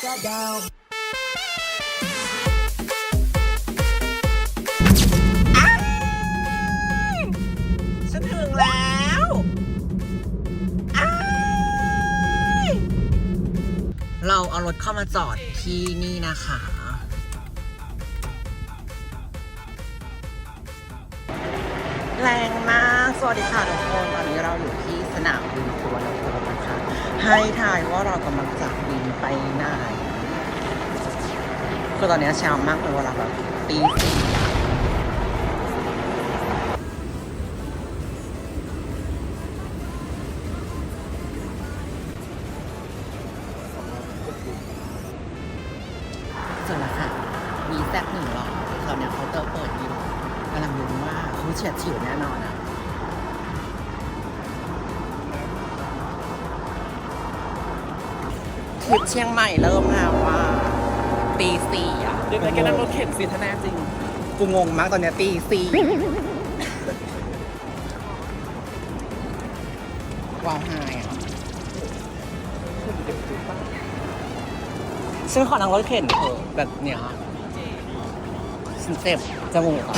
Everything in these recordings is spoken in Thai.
ฉันถึงแล้วอ้ายเราเอารถเข้ามาจอดที่นี่นะคะ แรงมาก สวัสดีค่ะทุกคน ตอนนี้เราอยู่ที่สนามบิน ให้ทายว่าเรากำลังจะบินไปไหนคือตอนนี้เช้ามากเป็นเวลาแบบตีสี่เสร็จแล้วค่ะ มีแซกหนึ่งหลอตอนนี้เขาน์เตอร์เปิดอยู่กำลังลุ้นว่าเขาเฉียดฉิวแน่นอนอะ ทริปเชียงใหม่เริ่มแล้วว่าตีสี่อะเดี๋ยวไปแกนั่งรถเข็นสิถ้าจริง กูงงมากตอนเนี้ยตีสี่ว้าวไฮอะฉันขอนั่งรถเข็นเถอะแบบเนี้ยฉันเจ็บจมูกอะ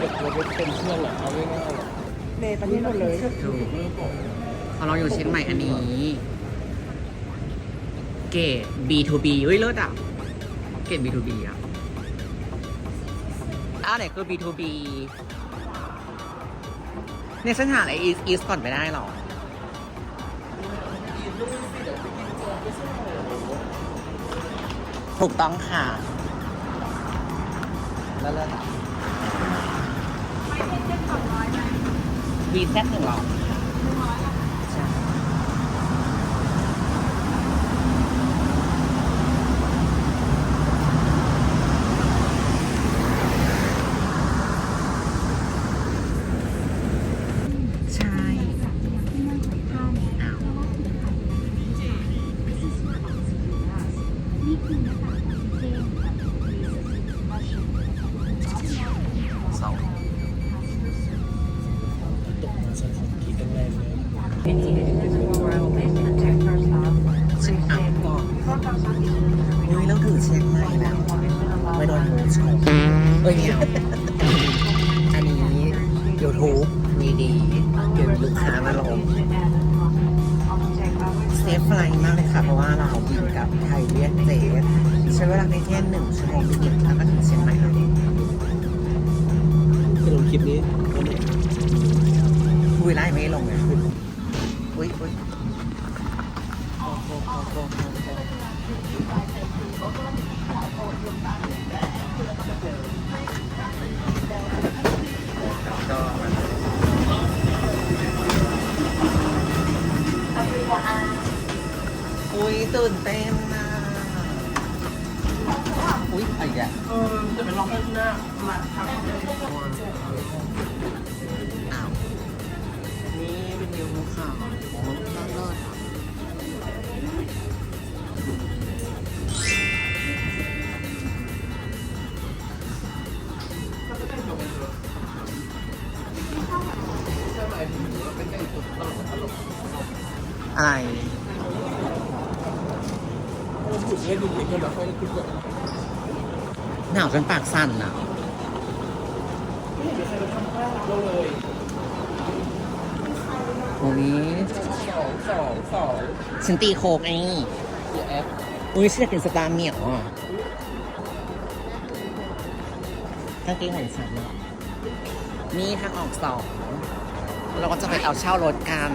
เด็กรถเป็นเพื่อนเหรอเอาง่ายๆเนยประเทศหมดเลยถูกพอเราอยู่เชียงใหม่อันนี้ เกรด B2B เฮ้ยเลิศอะเกรด B2B อะอันไหนคือ B2B เนี่ยฉันหาอะไร East East ก่อนไม่ได้หรอถูกต้องค่ะแล้วเลิศอะวีแซหนึ่งหรอ YouTube มีดีเดี๋ยวลูกค้ามาลงเซฟไฟลท์มากเลยค่ะ เพราะว่าเราบินกับไทยเวียดเจทใช้เวลาในแค่หนึ่งชั่วโมงนิดๆแล้วก็ถึงเชียงใหม่แล้วจะลงคลิปนี้วันนี้คุยไล่ไม่ได้ลงเลย ฉันตีโคกไอ้นี่เดี๋ยวแอปอุ้ยฉันอยากกินสตาร์เหนียวอะกางเกงของฉันอะนี่ทางออกสองเราก็จะไปเอาเช่ารถกัน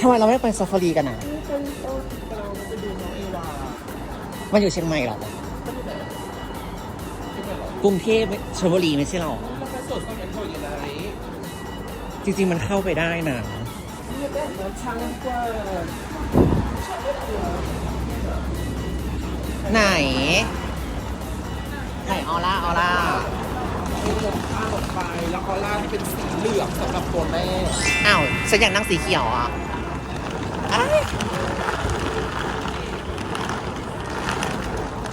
ทำไมเราไม่ไปซาฟารีกันอะมันอยู่เชียงใหม่เหรอกรุงเทพชลบุรีไม่ใช่หรอแล้วก็สดก็เป็นคนอย่างจริงๆมันเข้าไปได้นะ ไหน ไหนออร่าออร่ามีลมข้าวลงไปแล้วออร่าที่เป็นสีเหลืองสำหรับตัวแม่อ้าวฉันอยากนั่งสีเขียวอะอ้าย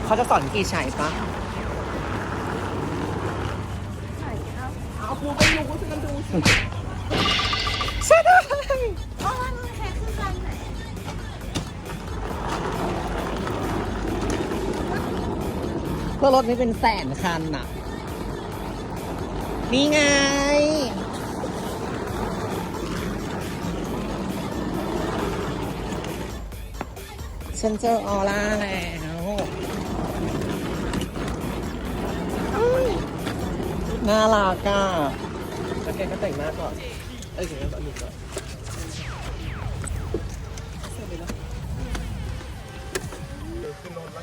เขาจะสอนวิธีใช้ปะเอาปูไปดูกันดูสิ ก็รถไม่เป็นแสนคันน่ะ นี่ไง ฉันเจอออร่าแล้วน่ารักอะแล้วแกก็แต่งหน้าก่อน เอ้ยเดี๋ยวอันนี้ก่อนขึ้นรถแล้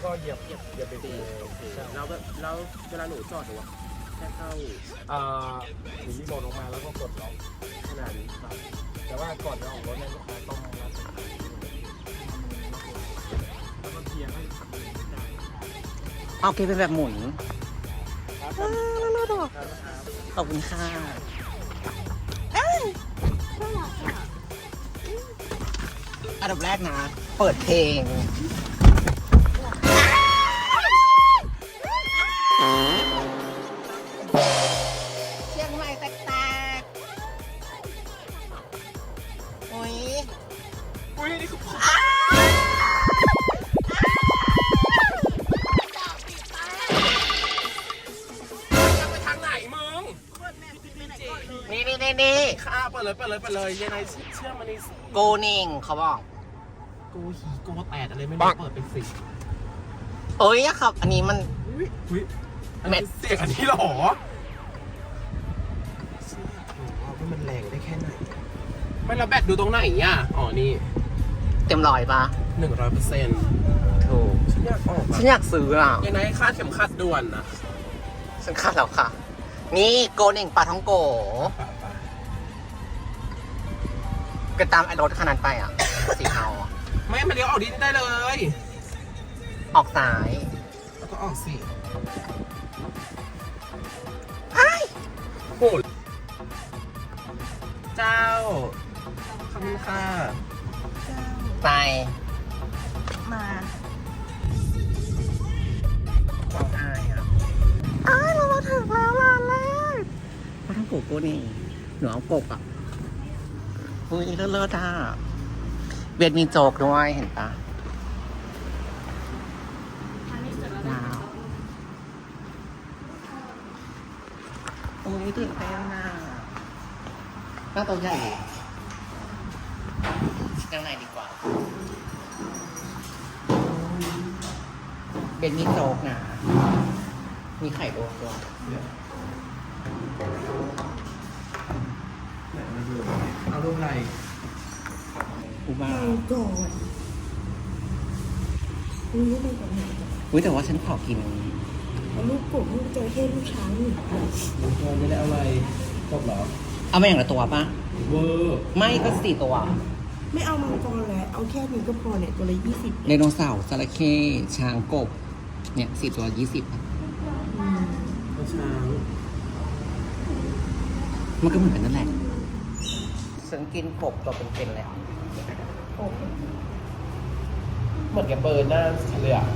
ก็เหยียบเหยียบเหยียบเบรกแล้วแบบแล้วเวลาหนูจอดหนูอะแค่เข้าอ่าหนูรีโมทลงมาแล้วก็กดล็อกขนาดนี้ครับแต่ว่าก่อนจะออกรถเนี่ยลูกค้าต้องรับแล้วก็เทียร์ให้ขับได้เอาเกเป็นแบบหมุนครับอ่าน่ารักครับขอบคุณค่ะอันดับแรกนะ เปิดเพลง เปิดเลยเปิดเลยเปิดเลยยังไงเชื่อมันนี่สิโกนิงเขาบอกกูหีกูแตดอะไรไม่รู้เปิดเป็นสิเอ้ยอะครับ อันนี้มัน อุ้ยอุ้ยอันแมนี้ทเสียงอันนี้เหรอว่ามันแรงได้แค่ไหน ไม่แล้วแบตดูตรงไหนอะ อ๋อ นี่ เต็มร้อยปะหนึ่งร้อยเปอร์เซ็นต์ถูกฉันอยากออกฉันอยากซื้ออะยังไงคาดเข็มขัดด่วนนะฉันคาดแล้วค่ะ นี่โกนิงปลาท้องโก ก็ตามไอ้รถคันนั้นไปอะ สีเทาอะไม่มันเดี๋ยวออกดินได้เลย ออกสายแล้วก็ออกสิไอ้โหเจ้า ขอบคุณค่ะไปมาร้องไห้อะอ้ายเรามาถึงแล้วร้านแรกปลาท้องโกโกนิงหนูเอากบอะ อุ้ยเลิศเลิศอะเวียดมีโจกด้วยเห็นปะว้าวโอ้ยตื่นเต้นอะหน้าตัวใหญ่ยังไงดีกว่า เป็นมีโจ๊กนะมีไข่โดกด้วย เอารูปอะไรอุมาก่อนอุ้ยไม่เป็นแบบไหนอุ้ยแต่ว่าฉันขอกินเอาลูกกบลูกจระเข้ลูกช้างนี่เราไม่ได้เอาอะไรจบเหรอ เอามาอย่างละตัวปะเวอร์ไม่ก็สี่ตัว ไม่เอามังกรแล้วเอาแค่นี้ก็พอเนี่ยตัวละยี่สิบไดโนเสาร์จระเข้ช้างกบ เนี่ยสี่ตัวยี่สิบกระช้างมันก็เหมือนกันนั่นแหละ ฉันกินกบตัวเป็นๆเลยเหมือนกับเบอร์หน้าเลยอะ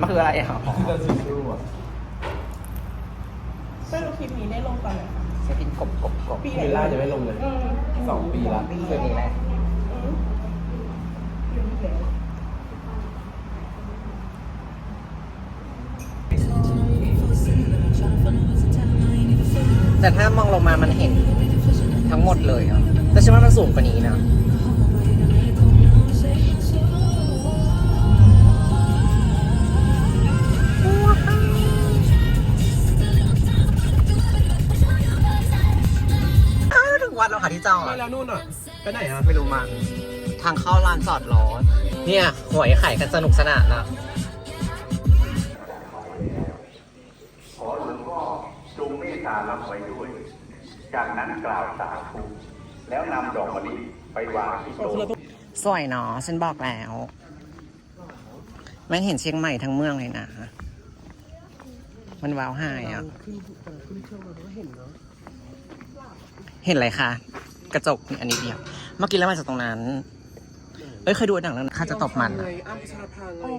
มันคืออะไรอะคือการซื้อรูอะไม่รู้คลิปนี้ได้ลงตอนไหนคะฉันกินกบกบกบปีไหนเวลาจะไม่ลงเลยอืมสองปีละปีนี้แหละอืมเดือนที่แล้วแต่ถ้ามองลงมามันเห็นทั้งหมดเลยอะ แต่ฉันว่ามันสูงกว่านี้นะอ้าวถึงวัดแล้วค่ะที่จอไม่ดแล้วนู่นอะ ไปไหนอะ ไม่รู้มันทางเข้าลานจอดรถเนี่ยหวยไข่กันสนุกสนานนะ ขอหลวงพ่อจงเมตตารับไว้ด้วย จากนั้นกล่าวสาธุ แล้วนำดอกมะลิไปวางที่โต๊ะสวยเนาะฉันบอกแล้วมันเห็นเชียงใหม่ทั้งเมืองเลยนะ มันว้าวหายอะขึ้นขึ้นเครื่องมาก็เห็นเนาะเห็นอะไรคะ กระจกนี่อันนี้เดียว เมื่อกี้แล้วมาจากตรงนั้น เอ้ยเคยดูหนังแล้วนะข้าจะตบมันไงอะอ้ำพัชรภาไงอ๋อ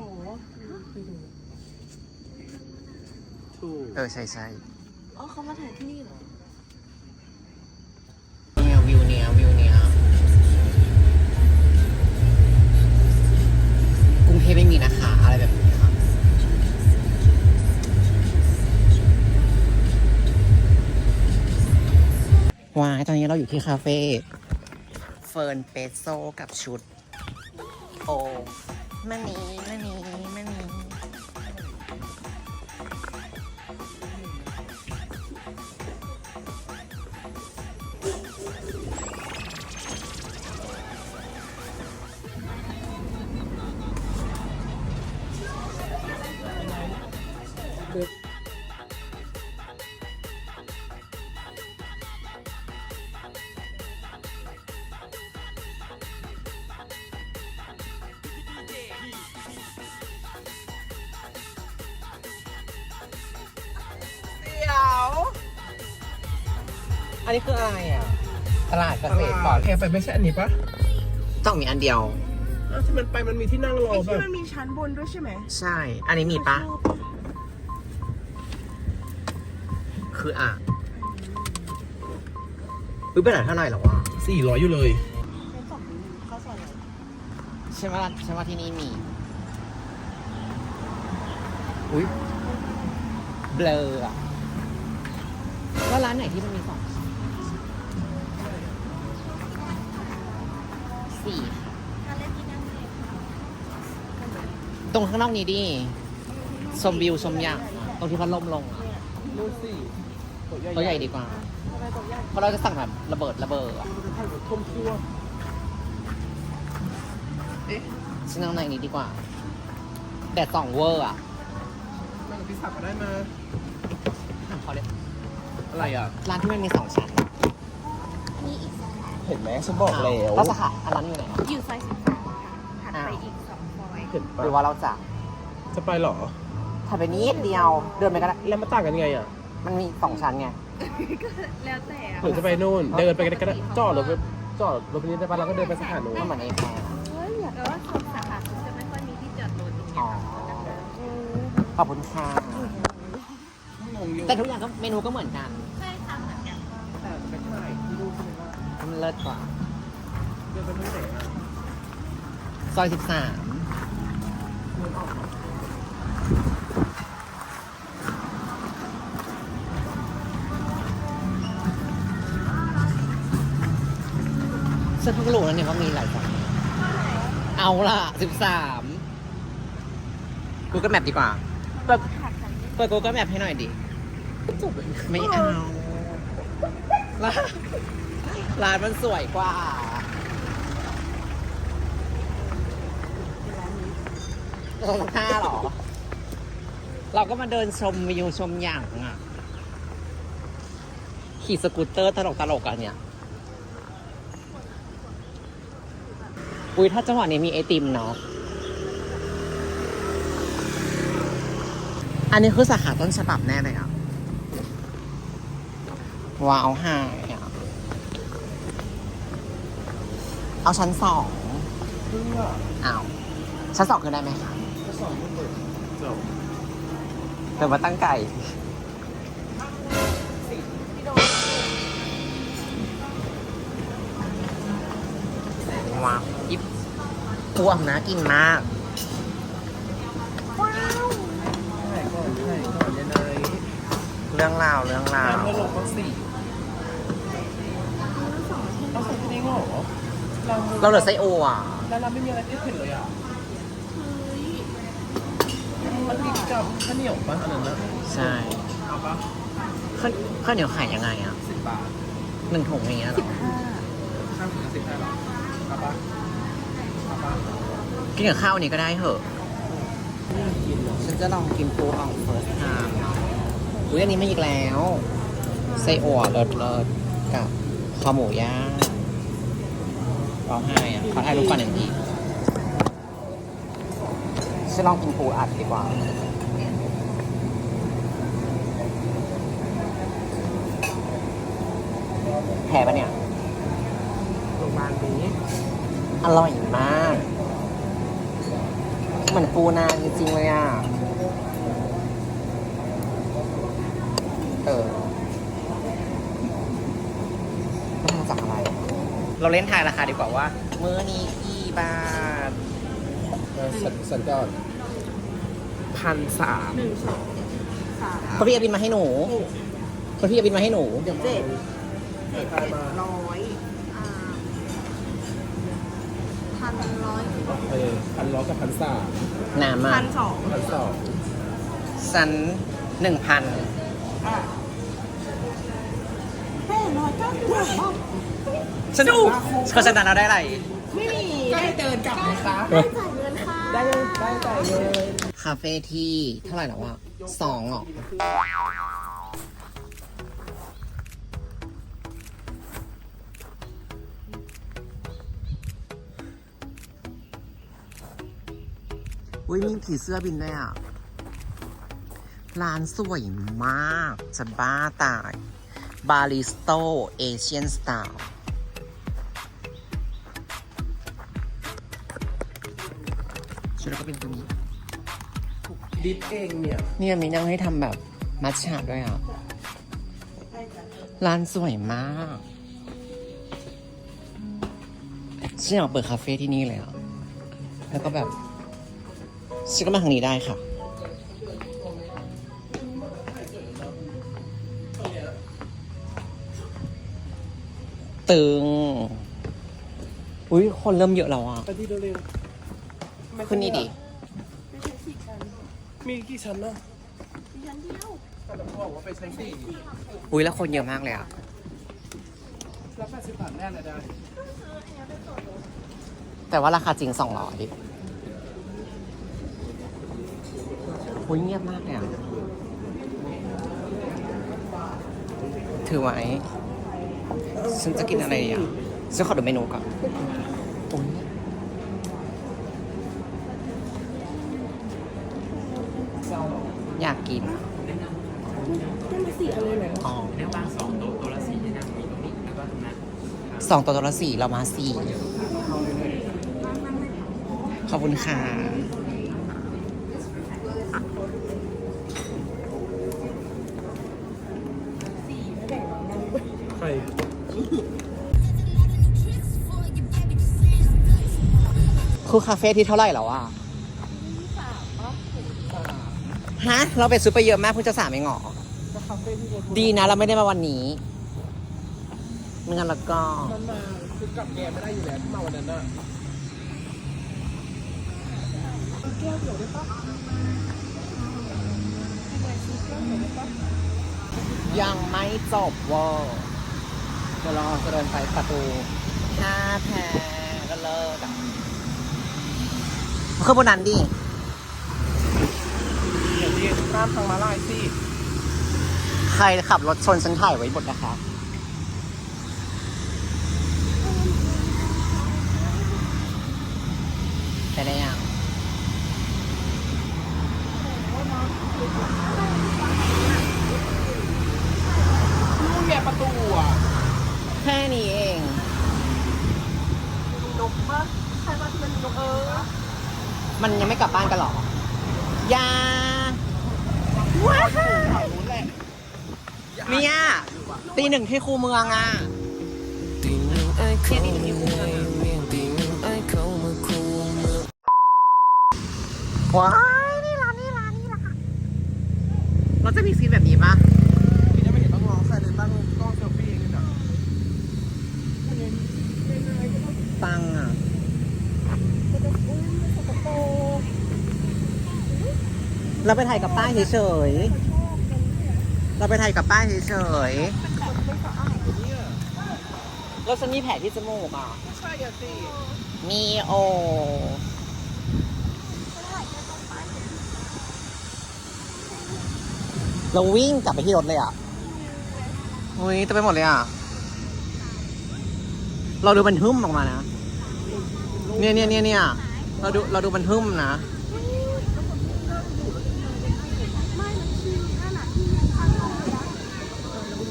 ถูกเออใช่ใช่อ๋อเขามาถ่ายที่นี่เหรอ ว่าตอนนี้เราอยู่ที่คาเฟ่เฟิร์นเปโซกับชุด โอมันนี้มันนี้มั อันนี้คืออะไรอะ ตลาดเกษตรก่อนแอบไปไม่ใช่อันนี้ปะต้องมีอันเดียวอ้าวที่มันไปมันมีที่นั่งรอไอ้แบที่บมันมีชั้นบนด้วยใช่ไหมใช่ อันนี้มีปะคืออะอุ้ยเป็นไหนเท่าไหร่หรอวะสี่ร้อยอยู่เลย ชั้นสองนี้ข้าวซอยอะไรใช่ไหมล่ะใช่ว่าที่นี่มี อุ้ยเบลออะว่าร้านไหนที่มันมีสอง สี่ตรงข้างนอกนี้ดิชมวิวชมอย่างตรงที่พัดลมลงอะนู่นสิตัวใหญ่ดีกว่าเพราะเราจะสั่งแบบระเบิดระเบิดอะถ่ายแบบท่วมทั่วฉันนั่งในนี้ดีกว่าแดดส่องเวอร์อะนั่งกับพี่ศักดิ์ก็ได้มาถามเขาเลยอะไรอะ ร้านที่มันมีสองชั้น เห็นไหมฉันบอกแล้วแล้วสาขาอันนั้นอยู่ไหนอะอยู่ซอยสิบสามค่ะถัดไปอีกสองซอยเห็นหรือปะว่าเราจะจะไปเหรอ ถัดไปนิดเดียวเดินไปก็ได้แล้วมันต่างกันยังไงอะมันมีสองชั้นไง ก็แล้วแต่อะหรือจะไปนู่นเดินไปกันก็ได้จอดรถไปจอดรถไปนี้ได้ปะเราก็เดินไปสถานนู้นก็เหมือนไอ้แพรแต่ว่าสองสาขาจะไม่ค่อยมีที่จอดรถอย่างเงี้อ๋ยอขอบคุณค่ะงงอยู่แต่ทุกอย่างก็เมนูก็เหมือนกัน เลิศกว่าเดินไปทางไหนอะซอยสิบสามฉันเพิ่งรู้แล้วเนี่ยว่ามีหลายสายเอาล่ะสิบสามกูก็แมปดีกว่าเปิดเปิดกูก็แมปให้หน่อยดิจบเลยไม่เอาร้าน ร้านมันสวยกว่าลงท่าหรอ เราก็มาเดินชมวิวชมอย่างอะ ขี่สกูตเตอร์ตลกตลกอะเนี่ย อุ้ยถ้าจังหวะนี้มีไอติมเนาะ อันนี้คือสาขาต้นฉบับแน่เลยอะ ว้าวหายอะ เอาชั้นสองเพื่ออ้าวชั้นสองคือได้ไหมคะจะสอนไม่เปิดจบเติมมาตั้งไก่ ว้าวยิบพวงนะกินมากถ่ายก่อนถ่ายก่อนยังไงเรื่องราวเรื่องราว น้ำเพื่อลงมาสี่เราใส่แค่นี้เหรอ เราเราเหลือไส้โออะ แล้วเราไม่มีอะไรที่เผ็ดเลยอะมันติดกับข้าวเหนียวปะอันนั้นนะใช่เอาปะข้าวข้าวเหนียวขายยังไงอะสิบบาทหนึ่งถุงอย่างเงี้ยเหรอข้าวถึงสิบห้าหรอเอาปะเอาปะกินกับข้าวนี้ก็ได้เหอะไม่กินหรอฉันจะลองกินปูอ่อง first time อุ้ยอันนี้มาอีกแล้วไส้อั่วเลิศเลิศกับข้าวหมูย่าง ร้องไห้อะขอถ่ายรูปก่อนหนึ่งทีฉันลองกินปูอัดดีกว่า แพ้ปะเนี่ย โรงพยาบาลนี้อร่อยมาก เหมือนปูนาจริงๆเลยอะ เออมันมาจากอะไร เราเล่นทายราคาดีกว่าว่า มื้อนี้กี่บาทเออสันสันจอดพันสามหนึ่งสองสามเพราะพี่เอาบินมาให้หนูเพราะพี่เอาบินมาให้หนูเดี๋ยวมาเจ็ดเจ็ดเจ็ดร้อยอ่าพันร้อยเออพันร้อยกับพันสามน้ำอะพันสองพันสองสันหนึ่งพันอะแม่ร้อยเก้าสิบบาท สนุกเขาชนะเราได้อะไรไม่มีได้เดินกลับไหมคะได้จ่ายเงินค่ะได้ได้จ่ายเลยคาเฟ่ที่เท่าไหร่แล้ววะสองเหรออุ้ยมีผีเสื้อบินด้วยอะ ร้านสวยมาก จะบ้าตาย บาริสโตเอเชียนสไตล์ ชุดแล้วก็เป็นตัวนี้ ดิฟเองเนี่ยเนี่ยมีนั่งให้ทำแบบมัชชาด้วยอะ ร้านสวยมากฉันอยากเปิดคาเฟ่ที่นี่เลยอะ แล้วก็แบบฉันก็มาทางนี้ได้ค่ะ ตึง อุ้ยคนเริ่มเยอะแล้วอะ ไปที่เร็ว ขึ้นนี่ดิๆมีกี่ชั้นนะมีชั้นเดียวแต่เขาบอกว่าไปชั้นสี่อุ้ยแล้วคนเยอะมากเลยอะแล้วแปดสิบบาทแน่เลยได้ แต่ว่าราคาจริงสองร้อยโอ้ยเงียบมากเลยอะ ถือไว้ ฉันจะกินอะไรอะฉันขอดูเมนูก่อนโอ้ยอยา กกินอะได้มาสี่อันเลยเหรออ๋อเรียกว่าสองโต๊ะโต๊ะละสี่นะมีตรงนี้แล้วก็ตรงนั้นสองโต๊ะโต๊ะละสี่เรามาสี่ขอบคุณค่ะใครคือคาเฟ่ที่เท่าไหร่แล้วอะ ฮะ เราไปซื้อไปเยอะมากเพิ่งจะสามเองเหรอก็คาเฟ่ที่โบทูดีนะ เราไม่ได้มาวันนี้ไม่งั้นแล้วก็ มันมาคือกลับแกไม่ได้อยู่แล้วที่มาวันนั้นน่ะยังไม่จบเวอร์เดี๋ยวเราจะเดินไปประตูห้าแพรก็เลิกอะขึ้นบนนั้นดิ ยวนี้ข้ามทางมาลายสิใครขับรถชนฉันถ่ายไว้หมดนะคะไปได้ยังนู่นไงประตูอะ แค่นี้เองนกปะใครว่าที่มันนกเออ มันยังไม่กลับบ้านกันหรอ ยา ฝั่งนู้นแหละเนี่ยตีหนึ่งที่คูเมืองอะว้ายนี่ร้านนี่ร้านนี่ร้านเราจะมีซีนแบบนี้ปะ พี่ยังไม่เห็นต้องร้องใส่เลยตั้งกล้องเซลฟี่กันอะ ตังอะ เราไปถ่ายกับป้ายเฉยๆเราไปถ่ายกับป้ายเฉยๆแล้วฉันมีแผลที่จมูกอะใช่อะสิมีโอเราวิ่งกลับไปที่รถเลยอะอุ้ยเต็มไปหมดเลยอะ เราดูมันหึ่มออกมานะ เนี่ยเนี่ยเนี่ยเนี่ยเราดูเราดูมันหึ่มนะ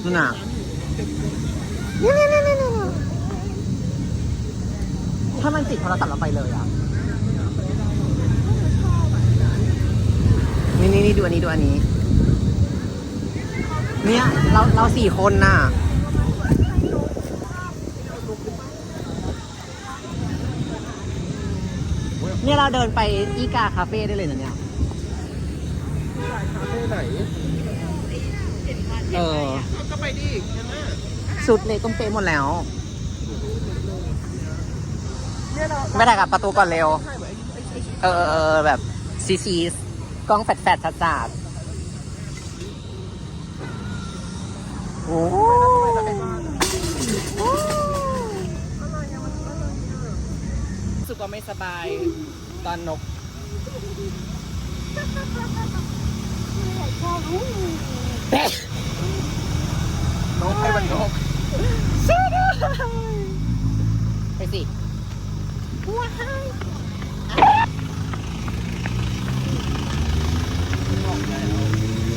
นั่นน่ะนี่นี่นี่นี่นี่ถ้ามันติดโทรศัพท์เราไปเลยอะ นี่นี่นี่ดูอันนี้ดูอันนี้ เนี่ยเราเราสี่คนน่ะเนี่ยเราเดินไปอีกาคาเฟ่ได้เลยนะเนี่ย คาเฟ่ไหน เออ ก็ไปดิงั้นน่ะชุดเล็กต้องเป๊ะหมดแล้วไม่ถ่ายกับประตูก่อนเร็วเออเออเออแบบซีซีกล้องแฟดแฟดจัดจัดโอ้โหรู้สึกว่าไม่สบายตอนนก น้องไทยวันนกไปสิ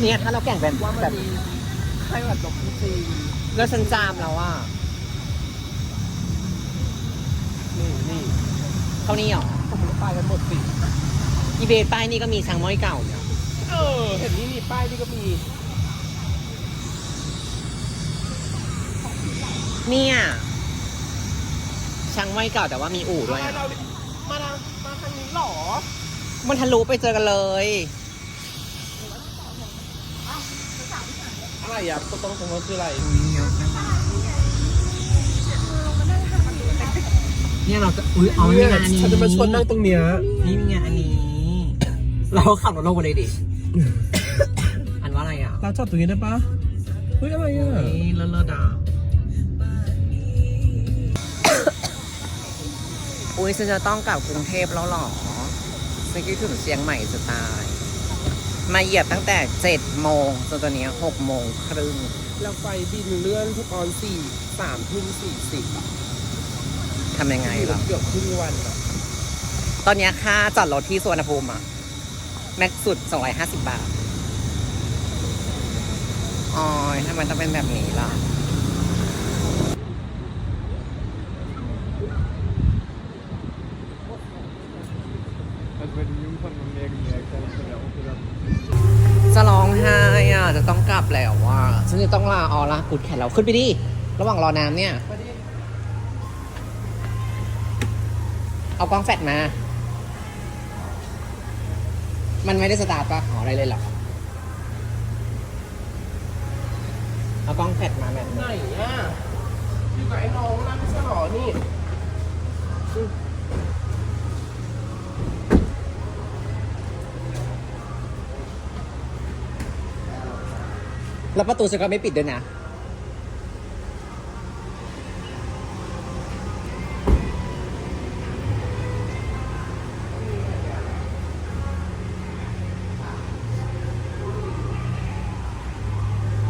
เนี่ยถ้าเราแก่งแบบแบบไทยวันนกจริงแล้วฉันจามแล้วอะนี่นี่เท่านี้เหรอผมตายกันหมดสิอีเบป้ายนี่ก็มีช้างม้อยเก่าเนี่ยเออเห็นนี่นี่ป้ายนี่ก็มี เนี่ยช้างม้อยเก่าแต่ว่ามีอู่ด้วยมาอะเรามาทางมาทางนี้หรอมันทะลุไปเจอกันเลย อะไรอะตรงตรงตรงนั้นคืออะไรเนี่ยเราจะอุ้ยเอานี่ไงอันนี้ฉันจะมาชวนนั่งตรงเนี้ยนี่ไงอันนี้ เราขับรถลงไปเลยดิ อันว่าอะไรอะเราจอดตรงนี้ได้ปะเฮ้ยอะไรอะนี่เลิศเลิศอะ อุ้ยฉันจะต้องกลับกรุงเทพแล้วเหรอฉันคิดถึงเชียงใหม่จะตาย มาเหยียบตั้งแต่เจ็ดโมงจนตอนนี้หกโมงครึ่งเราไฟบินเลื่อนทุกตอนสี่สามทุ่มสี่สิบอะทำยังไงล่ะเกือบครึ่งวันอะตอนนี้ค่าจอดรถที่สุวรรณภูมิอะแม็กซ์สุด250บาทอ๋อยทำไมต้องเป็นแบบนี้ล่ะจะ จะต้องลาออลากุดแขนเราขึ้นไปดิ ระหว่างรอน้ำเนี่ย เอากล้องแฟลชมา มันไม่ได้สตาร์ทปะอ๋ออะไรเลยเหรอ เอากล้องแฟลชมาแบบไหนอะอยู่กับไอ้น้องนั่นไม่ใช่หรอนี่ แล้วประตูฉันก็ไม่ปิดด้วยนะ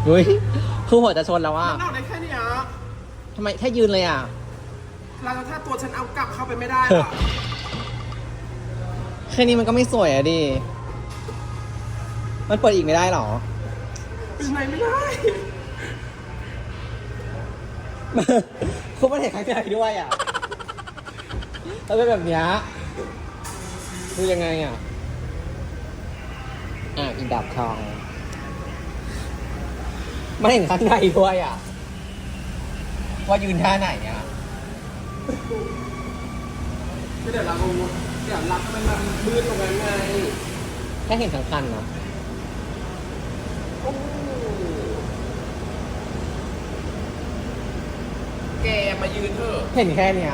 เฮ้ย คือหัวจะชนแล้วว่ามันเอาได้แค่เนี้ยทำไมแค่ยืนเลยอะ แล้วถ้าตัวฉันเอากลับเข้าไปไม่ได้ล่ะ แค่นี้มันก็ไม่สวยอะดิ มันเปิดอีกไม่ได้หรอ คือมันเห็นข้างในด้วยอะแล้วเป็นแบบเนี้ยคือยังไงอะ อะอีดับทองมันเห็นข้างในด้วยอะ ว่ายืนท่าไหนอะเดี๋ยวเราเดี๋ยวรับมันมันมืดตรงนั้นไงแค่เห็นทั้งคันเนาะโอ้ แกมายืนเถอะเห็นแค่เนี้ย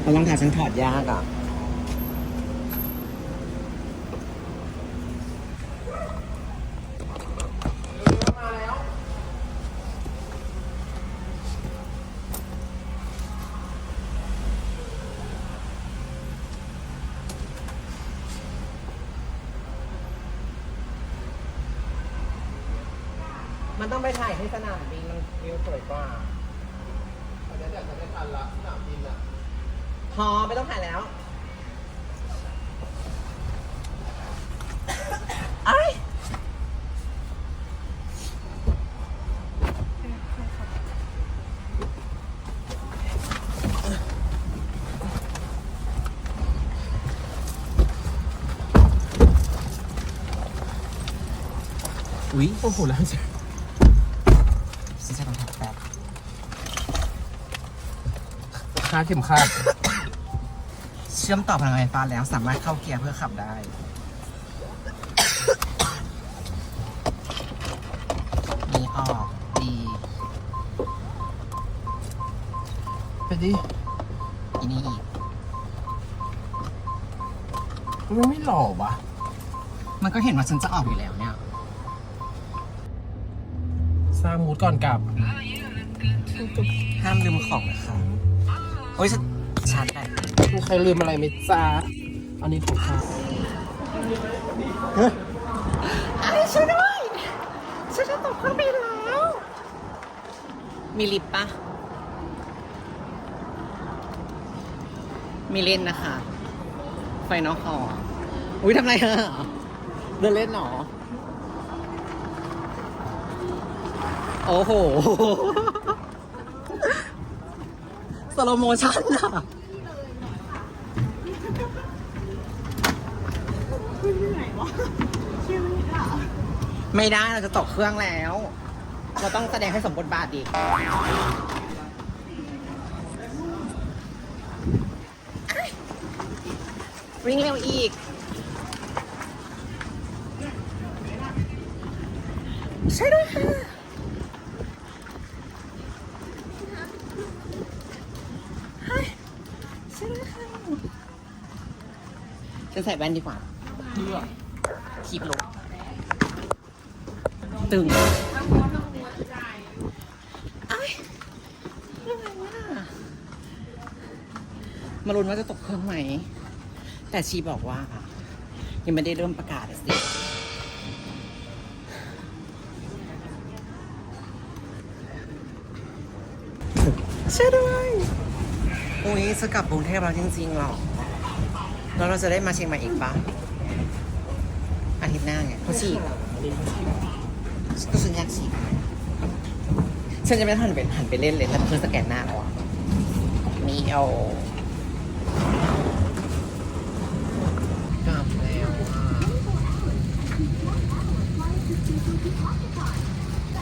เราลองถ่ายฉันถอดยากอะ มาแล้ว มันต้องไปถ่ายที่สนามบินมันวิวสวยกว่า เดี๋ยวเดี๋ยวจะไม่ทันละสนามบินอะ พอไม่ต้องถ่ายแล้วไอ้ยอุ๊ยโอ้โหแล้วจะฉันจะต้องถักแบบคาดเข็มขัด ชื่อมต่อพลังงานไฟฟ้าแล้วสามารถเข้าเกียร์เพื่อขับได้ มีออก ดี ไปดิอีนี่อีกมันไม่หล่อวะมันก็เห็นว่าฉันจะออกอยู่แล้วเนี่ย สร้างมูดก่อนกลับห้ามลืมของนะคะโอ้ยฉัน ชาร์จแบตมีใครลืมอะไรไหมจ้าอันนี้ของข้าช่วยด้วยฉันจะตกเครื่องบินแล้ว มีลิฟต์ปะมีเล่นนะคะ ไฟนอลคออุ้ยทำไรฮะเดินเล่นหนอโอ้โห สโลโมชั่นอะ ไม่ได้เราจะตกเครื่องแล้ว เราต้องแสดงให้สมบทบาทอีกวิ่งเร็วอีก ใช่ด้วยค่ะใช่ด้วยค่ะฉันใส่แว่นดีกว่าเพื่อคีบลง ตึงไอ้ายยังไงอะมาลุ้นว่าจะตกเครื่องไหม แต่ชีบอกว่า ยังไม่ได้เริ่มประกาศอะสิใช่ด้วยอุ้ยจะกลับกรุงเทพแล้วจริงๆหรอ แล้วเราจะได้มาเชียงใหม่อีกปะอาทิตย์หน้าไงเขาฉีกก็ ฉันอยากฉีกฉันจะไม่หันไปหันไปเล่นเลยแล้วเพื่อนสแกนหน้าแล้วอะมีเอากลับแล้วอะ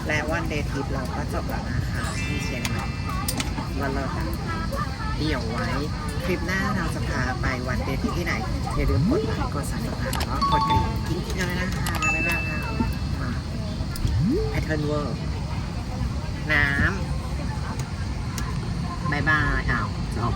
และวันเดย์ทริปเราก็จบแล้วนะคะที่เชียงใหม่วันเลิกอะเดี๋ยวไว้คลิปหน้าเราจะพาไปวันเดย์ทริปที่ไหนอย่าลืมกดไลค์กดซับสไครต์แล้วกดกระดิ่งกิ๊งๆด้วยนะคะ แพทเทิร์นเวิร์น้ำบายบายอ้าวจบ